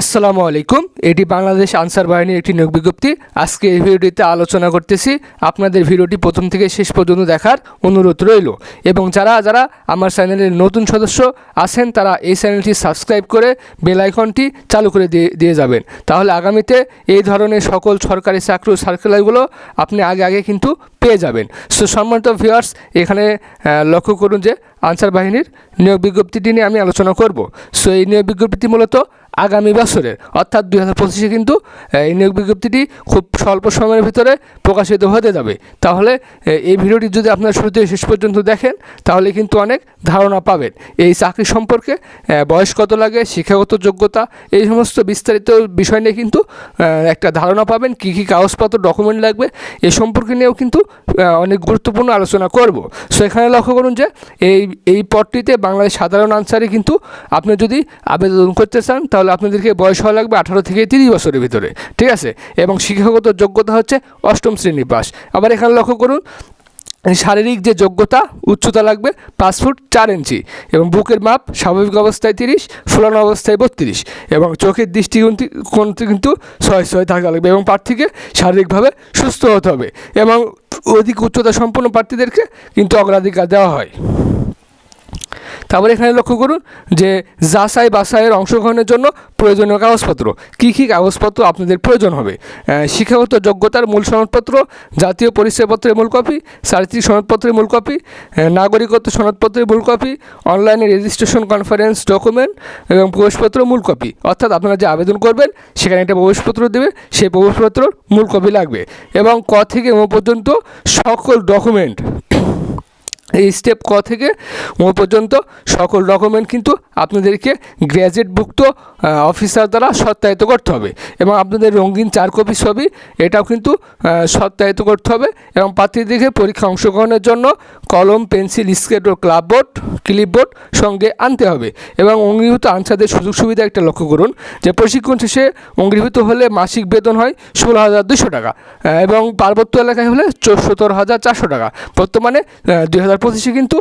আসসালামু আলাইকুম। এটি বাংলাদেশ আনসার বাহিনীর একটি নিয়োগ বিজ্ঞপ্তি। আজকে এই ভিডিওটিতে আলোচনা করতেছি আপনাদের ভিডিওটি প্রথম থেকে শেষ পর্যন্ত দেখার অনুরোধ রইল। এবং যারা যারা আমার চ্যানেলের নতুন সদস্য আছেন, তারা এই চ্যানেলটি সাবস্ক্রাইব করে বেল আইকনটি চালু করে দিয়ে দিয়ে যাবেন। তাহলে আগামীতে এই ধরনের সকল সরকারি চাকরি সার্কুলারগুলো আপনি আগে আগে কিন্তু পেয়ে যাবেন। সো সম্মানিত ভিউয়ার্স এখানে লক্ষ্য করুন যে আনসার বাহিনীর নিয়োগ বিজ্ঞপ্তিটি নিয়ে আমি আলোচনা করব। সো, এই নিয়োগ বিজ্ঞপ্তি মূলত আগামী বছরের অর্থাৎ দুই হাজার পঁচিশে কিন্তু এই নিয়োগ বিজ্ঞপ্তিটি খুব স্বল্প সময়ের ভিতরে প্রকাশিত হতে যাবে। তাহলে এই ভিডিওটি যদি আপনারা শুরু থেকে শেষ পর্যন্ত দেখেন, তাহলে কিন্তু অনেক ধারণা পাবেন। এই চাকরি সম্পর্কে বয়স কত লাগে, শিক্ষাগত যোগ্যতা, এই সমস্ত বিস্তারিত বিষয় নিয়ে কিন্তু একটা ধারণা পাবেন, কী কী কাগজপত্র, ডকুমেন্ট লাগবে, এ সম্পর্কে নিয়েও কিন্তু অনেক গুরুত্বপূর্ণ আলোচনা করব। সো, এখানে লক্ষ্য করুন যে, এই এই পদটিতে বাংলাদেশ সাধারণ আনসারে কিন্তু আপনি যদি আবেদন করতে চান, তাহলে আপনাদেরকে বয়স হওয়া লাগবে আঠারো থেকে তিরিশ বছরের ভিতরে, ঠিক আছে? এবং শিক্ষাগত যোগ্যতা হচ্ছে অষ্টম শ্রেণি পাস আবার এখানে লক্ষ্য করুন, শারীরিক যে যোগ্যতা, উচ্চতা লাগবে পাঁচ ফুট চার ইঞ্চি এবং বুকের মাপ স্বাভাবিক অবস্থায় তিরিশ, ফুলানো অবস্থায় বত্রিশ এবং চোখের দৃষ্টিকোণ কোণ কিন্তু ছয় ছয় থাকা লাগবে এবং প্রার্থীকে শারীরিকভাবে সুস্থ হতে হবে এবং অধিক উচ্চতা সম্পন্ন প্রার্থীদেরকে কিন্তু অগ্রাধিকার দেওয়া হয়। তারপরে এখানে লক্ষ্য করুন যে যাচাই বাছাইয়ের অংশগ্রহণের জন্য প্রয়োজনীয় কাগজপত্র। কী কী কাগজপত্র আপনাদের প্রয়োজন হবে? শিক্ষাগত যোগ্যতার মূল সনদপত্র, জাতীয় পরিচয়পত্রের মূল কপি চারিত্রিক সনদপত্রের মূল কপি নাগরিকত্ব সনদপত্রের মূল কপি, অনলাইনে রেজিস্ট্রেশন কনফারেন্স ডকুমেন্ট এবং প্রবেশপত্র মূল কপি। অর্থাৎ আপনারা যে আবেদন করবেন, সেখানে একটা প্রবেশপত্র দেবে, সেই প্রবেশপত্রর মূল কপি লাগবে এবং ক থেকে ও পর্যন্ত সকল ডকুমেন্ট এই স্টেপ ক থেকে ও পর্যন্ত সকল ডকুমেন্ট কিন্তু আপনাদেরকে গ্র্যাজুয়েটভুক্ত অফিসার দ্বারা সত্যায়িত করতে হবে। এবং আপনাদের রঙিন চার কপি ছবি, এটাও কিন্তু সত্যায়িত করতে হবে। এবং প্রার্থীদেরকে পরীক্ষা অংশগ্রহণের জন্য কলম, পেন্সিল, স্কেট ও ক্লাববোর্ড ক্লিপবোর্ড সঙ্গে আনতে হবে। এবং অঙ্গীভূত আনসারদের সুযোগ সুবিধা একটা লক্ষ্য করুন, যে প্রশিক্ষণ শেষে অঙ্গীভূত হলে মাসিক বেতন হয় ষোলো হাজার দুশো টাকা এবং পার্বত্য এলাকায় হলে চৌষট্টর হাজার চারশো টাকা। বর্তমানে দুই হাজার পঁচিশে কিন্তু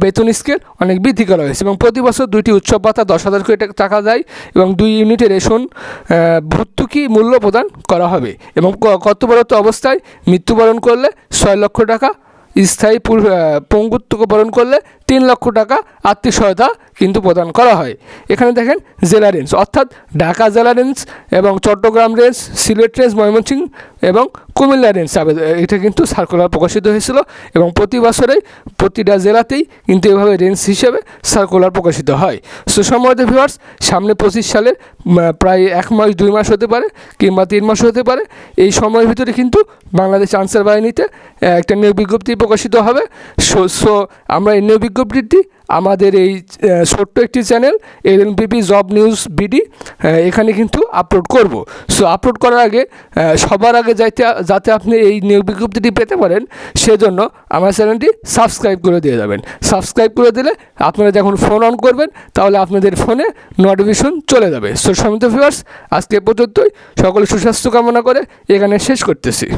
বেতন স্কেল অনেক বৃদ্ধি করা হয়েছে এবং প্রতি বছর দুইটি উৎসব ভাতা দশ হাজার কোটি টাকা- দেয় এবং দুই ইউনিটে রেশন ভর্তুকি মূল্য প্রদান করা হবে এবং কর্তব্যরত অবস্থায় মৃত্যুবরণ করলে ছয় লক্ষ টাকা, স্থায়ী পঙ্গুত্বকে বরণ করলে তিন লক্ষ টাকা আর্থিক সহায়তা কিন্তু প্রদান করা হয়। এখানে দেখেন জেলা রেঞ্জ, অর্থাৎ ঢাকা জেলা রেঞ্জ এবং চট্টগ্রাম রেঞ্জ, সিলেট রেঞ্জ, ময়মনসিংহ এবং কুমিল্লা রেঞ্জ এটা কিন্তু সার্কুলার প্রকাশিত হয়েছিল এবং প্রতি বছরেই প্রতিটা জেলাতেই কিন্তু এভাবে রেঞ্জ হিসেবে সার্কুলার প্রকাশিত হয়। সুসম্মত ভিউয়ার্স সামনে পঁচিশ সালের প্রায় এক মাস, দুই মাস হতে পারে কিংবা তিন মাস হতে পারে, এই সময়ের ভিতরে কিন্তু বাংলাদেশ আনসার বাহিনীতে একটা নিয়োগ বিজ্ঞপ্তি প্রকাশিত হবে। সো সো আমরা এই নিয়োগ বিজ্ঞপ্তিটি আমাদের এই ছোট্ট একটি channel LNPP job news BD এখানে কিন্তু আপলোড করব। সো আপলোড করার আগে সবার আগে যাইতে, যাতে আপনি এই নিয়োগ বিজ্ঞপ্তিটি পেতে পারেন, সেজন্য আমার চ্যানেলটি সাবস্ক্রাইব করে দিয়ে যাবেন। সাবস্ক্রাইব করে দিলে আপনারা যখন ফোন অন করবেন, তাহলে আপনাদের ফোনে নোটিফিকেশন চলে যাবে। সো সমিত ভিউয়ার্স, আজকে পর্যন্তই। সকলে সুস্বাস্থ্য কামনা করে এখানে শেষ করতেছি।